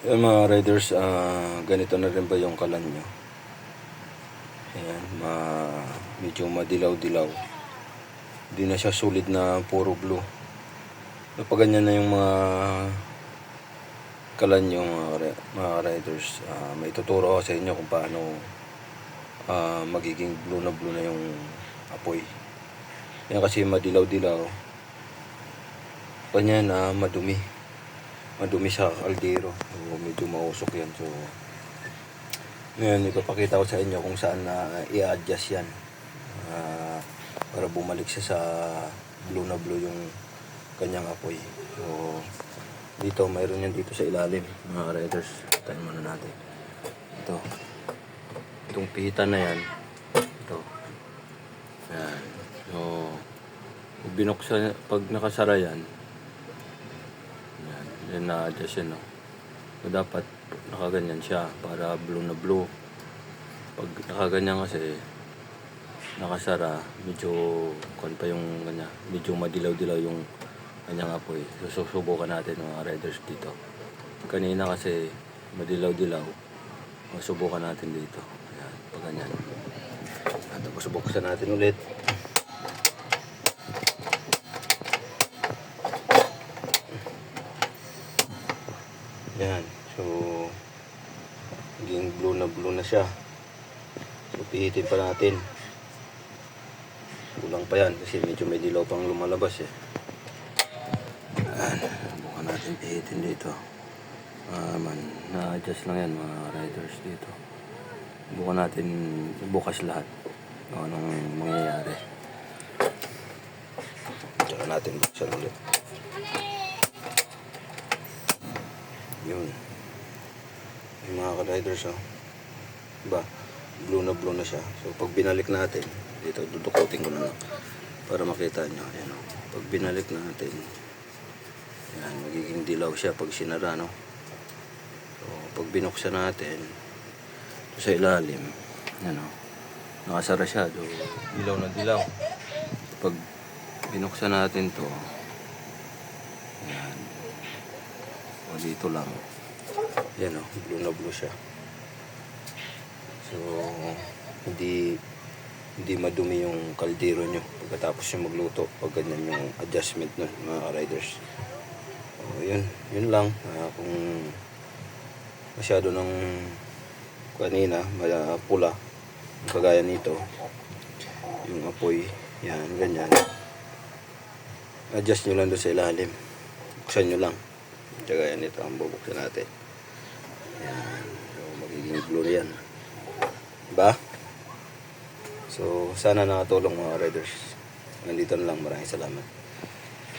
Yan mga riders, ah, ganito na rin ba yung kalan nyo? Ayan, ma medyo madilaw-dilaw. Hindi na siya solid na puro blue. Kapag ganyan na yung mga kalan nyo mga, mga riders, ah, may tuturo ako sa inyo kung paano ah, magiging blue na blue na yung apoy. Yan kasi madilaw-dilaw. Kanya na madumi madumi sa kaldero. So, medyo mausok yan. So, ngayon, ipapakita ko sa inyo kung saan na i-adjust yan. Ah, para bumalik siya sa blue na blue yung kanyang apoy. So, dito, mayroon yan dito sa ilalim, mga riders. Tayo muna natin. Ito. Itong pihitan na yan. Ito. Yan. So, binuksan, pag nakasara yan, yan na-adjust yan, no? So, dapat nakaganyan siya para blue na blue. Pag nakaganyan kasi, nakasara, medyo, kung pa yung kanya, medyo madilaw-dilaw yung kanyang apoy. So, susubukan natin mga riders dito. Kanina kasi, madilaw-dilaw. Masubukan natin dito. Ayan, pag ganyan. At tapos buksan natin ulit. Yan. So, naging blue na blue na siya. So, pihitin pa natin. Kulang pa yan kasi medyo may dilaw pang lumalabas eh. Yan. Bukan natin pihitin dito. Ah, man, na-adjust lang yan mga riders dito. Bukan natin bukas lahat. Kung anong mangyayari. Tsaka natin buksan ulit. Yun. Yung mga ka-riders, oh. Diba? Blue na blue na siya. So, pag binalik natin, dito, dudukutin ko na lang para makita nyo. Ayan, oh. Pag binalik natin, yan, magiging dilaw siya pag sinara, no? So, pag binuksan natin, sa ilalim, yan, oh. Nakasara siya, do, dilaw na dilaw. Pag binuksan natin to, yan, o dito lang. Yan o, blue na blue siya. So, hindi hindi madumi yung kaldero nyo pagkatapos yung magluto pag ganyan yung adjustment nun mga riders. So, yun, yun lang. Ah, kung masyado ng kanina, mala- pula, kagaya nito, yung apoy, yan, ganyan. Adjust nyo lang doon sa ilalim. Buksan nyo lang. Tsaka yan ito ang bubuksan natin. Yan. So, magiging blue yan. Diba? So, sana nakatulong mga riders. Nandito na lang. Maraming salamat.